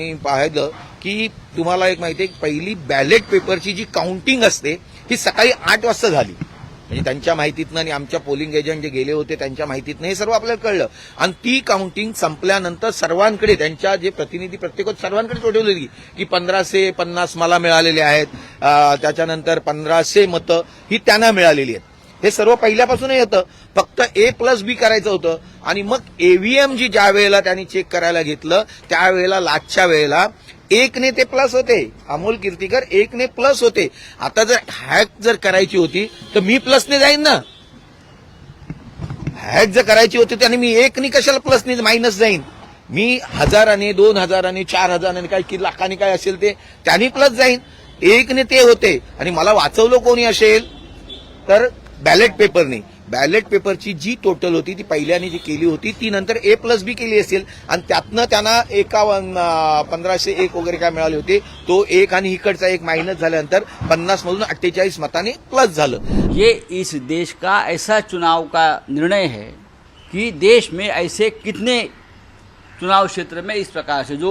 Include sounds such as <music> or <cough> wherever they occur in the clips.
मी पाहिलं की तुम्हाला एक माहिती आहे पहिली बॅलेट पेपरची जी काउंटिंग असते ही सकाळी आठ वाजता झाली. म्हणजे त्यांच्या माहितीतनं आणि आमच्या पोलिंग एजंट जे गेले होते त्यांच्या माहितीतनं हे सर्व आपल्याला कळलं. आणि ती काउंटिंग संपल्यानंतर सर्वांकडे त्यांच्या जे प्रतिनिधी प्रत्येक सर्वांकडे सोडवलेली की पंधराशे पन्नास मला मिळालेले आहेत त्याच्यानंतर पंधराशे मतं ही त्यांना मिळालेली आहेत. हे सर्व पहिल्यापासूनही येतं. फक्त ए प्लस बी करायचं होतं. आणि मग एव्हीएम जी ज्या वेळेला त्यांनी चेक करायला घेतलं त्यावेळेला लाचच्या वेळेला एक ने ते प्लस होते. अमोल कीर्तीकर एक ने प्लस होते. आता जर हॅक जर करायची होती तर मी प्लसने जाईन ना. हॅक जर करायची होती त्याने मी एकनी कशाला प्लसने मायनस जाईन? मी हजाराने दोन हजाराने चार हजाराने काय की लाखाने काय असेल ते त्यांनी प्लस जाईन. एकने ते होते. आणि मला वाचवलं कोणी असेल? तर बॅलेट पेपरने. बॅलेट पेपरची जी टोटल होती ती पहिल्याने जी केली होती ती नंतर ए प्लस बी केली असेल. आणि त्यातनं त्यांना एकावन्न पंधराशे एक वगैरे काय मिळाले होते. तो एक आणि इकडचा एक मायनस झाल्यानंतर पन्नास मधून अठ्ठेचाळीस मताने प्लस झालं. ये इस देश का ऐसा चुनाव का निर्णय है कि देश में ऐसे कितने चुनाव क्षेत्र में इस प्रकार से जो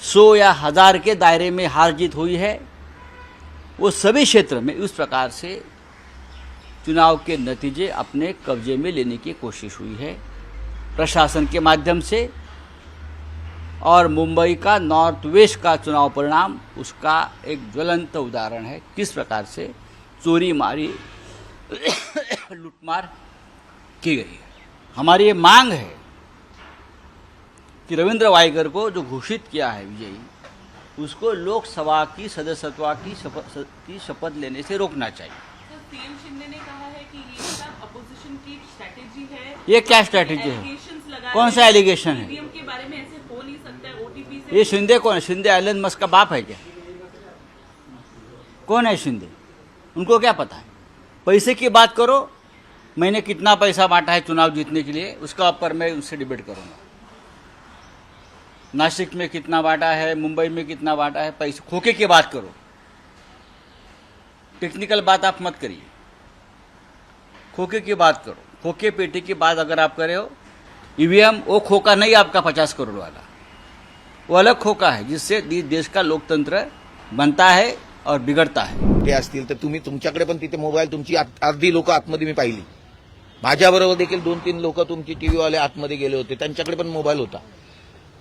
सौ या हजार के दायरे में हार जीत हुई है वो सभी क्षेत्र में उस प्रकार से चुनाव के नतीजे अपने कब्जे में लेने की कोशिश हुई है। प्रशासन के माध्यम से और मुंबई का, नॉर्थ वेस्ट का चुनाव परिणाम उसका एक ज्वलंत उदाहरण है। किस प्रकार से चोरी मारी, <coughs> लूटमार की गई है। हमारी ये मांग है कि रविंद्र वाइगर को जो घोषित किया है विजयी, उसको लोकसभा की सदस्यत्व की शपथ की शपथ लेने से रोकना चाहिए। सीएम शिंदे ने कहा है कि ये सब अपोजिशन की स्ट्रैटेजी है। ये क्या स्ट्रैटेजी है? कौन सा एलिगेशन है? के बारे में ऐसे हो नहीं सकता है। ओटीपी से ये शिंदे कौन है? शिंदे एलन मस्क का बाप है क्या? कौन है शिंदे? उनको क्या पता है? पैसे की बात करो। मैंने कितना पैसा बांटा है चुनाव जीतने के लिए उसका ऊपर मैं उनसे डिबेट करूँगा। नासिक में कितना बांटा है मुंबई में कितना बांटा है पैसे खोके की बात करो। टेक्निकल बात आप मत करिए। खोखे की बात करो। खोखे पेटी की बात अगर आप करे हो ईवीएम वो खोका नहीं आपका पचास करोड़ वाला। वो अलग खोखा है जिससे देश का लोकतंत्र बनता है और बिगड़ता है। ते असतील तर तुम्ही तुमच्याकडे पण तिथे मोबाईल तुमची अर्धी लोक आतमध्ये मी पाहिली. माझ्याबरोबर देखील दोन तीन लोक तुमची टीव्हीवाले आतमध्ये गेले होते त्यांच्याकडे पण मोबाईल होता.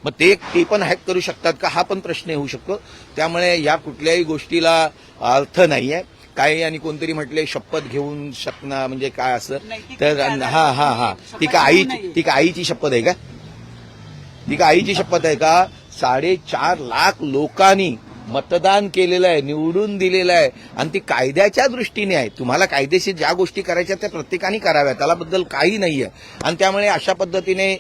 मग ते ते पण हॅक करू शकतात का? हा पण प्रश्न होऊ शकतो. त्यामुळे या कुठल्याही गोष्टीला अर्थ नाही आहे काही आणि कोणतरी म्हटले शपथ घेऊन शकणं म्हणजे काय असं तर हा हा हा. ती का आईची ती का आईची शपथ आहे का? ती का आईची शपथ आहे का? साडेचार लाख लोकांनी मतदान केलेलं आहे निवडून दिलेलं आहे. आणि ती कायद्याच्या दृष्टीने आहे. तुम्हाला कायदेशीर ज्या गोष्टी करायच्या त्या प्रत्येकाने कराव्या त्याला बद्दल काही नाहीये. आणि त्यामुळे अशा पद्धतीने